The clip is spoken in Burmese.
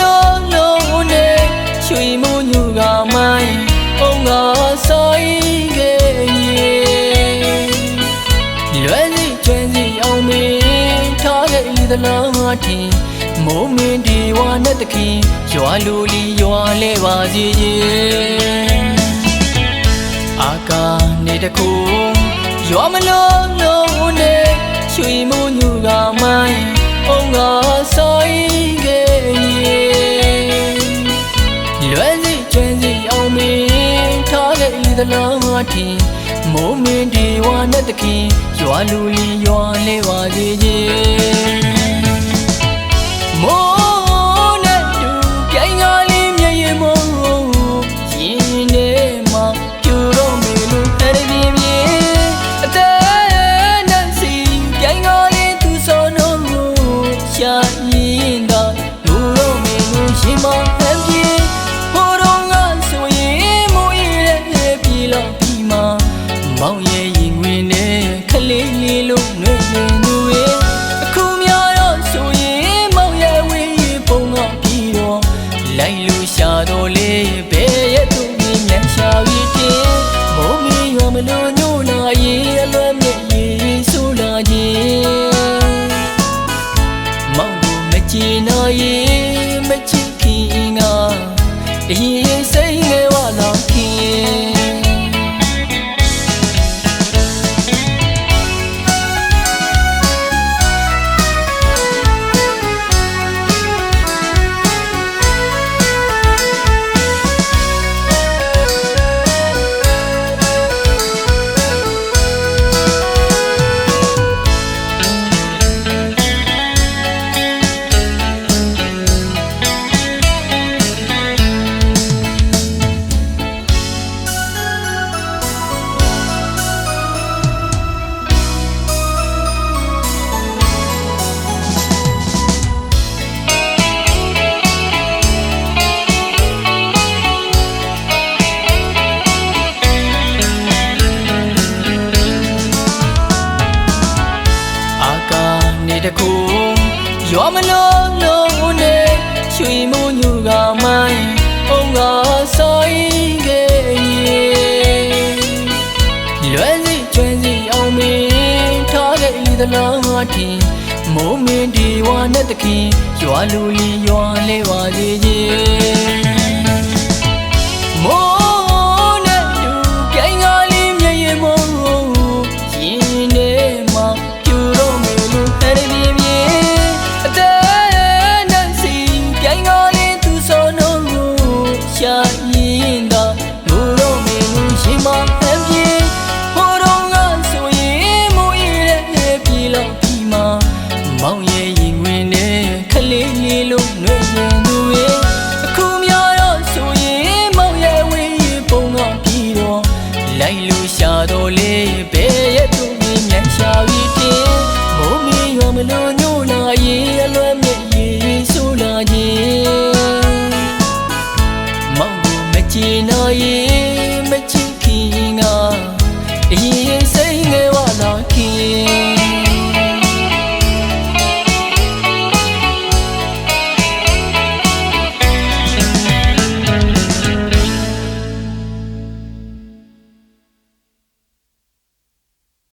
လို့လို့နဲ့ရွှေမူညူကမိုင်းပုံကဆိုင်ရဲ့လွယ်စီကျွမ်းစီအောင်မင်းထားခဲ့ဤသလားတင်မိုးမင်းဒီဝါနဲ့တခင်ရွာလူလီရွာလဲပါစီရင်အာကာနေတခုရွာမလို့လို့ လွယ်စီကျွမ်းစီအောင်မင်းထားခဲ့သလားငါထင်မိုးမင်းဒီဝါနဲ့တခင်ရွာလူလီရွာလဲပါ ကိုမကြည့်နိုင်ရင်မချစ်ခင်ကအရင်စိတ်င တခုရောမလုံးလုံးနဲ့ရွှေမိုးညူကမိုင်းအောင်ကဆိုင်ခဲ့ရဲ့လွယ်စီကျွမ်းစီအောင်မင်းထားခဲ့သလားငါထင်မိုးမင်းဒီဝါနဲ့တခင်ရွာလူလီရွာလေးပါစီရဲ့မိုး ယူရှာတော်လေးဘယ်ရဲ့သူမင်းမြန်ရှာပြီးတင်မုံမီရောမလို့ညို့လာရင်အလွမ်းမြင့်ရင်ဆူလာရင်မောင်ကိုမချင်တော့ရင်မချင်ခင်ကအရင်စိတ်ငယ်ဝလာခင်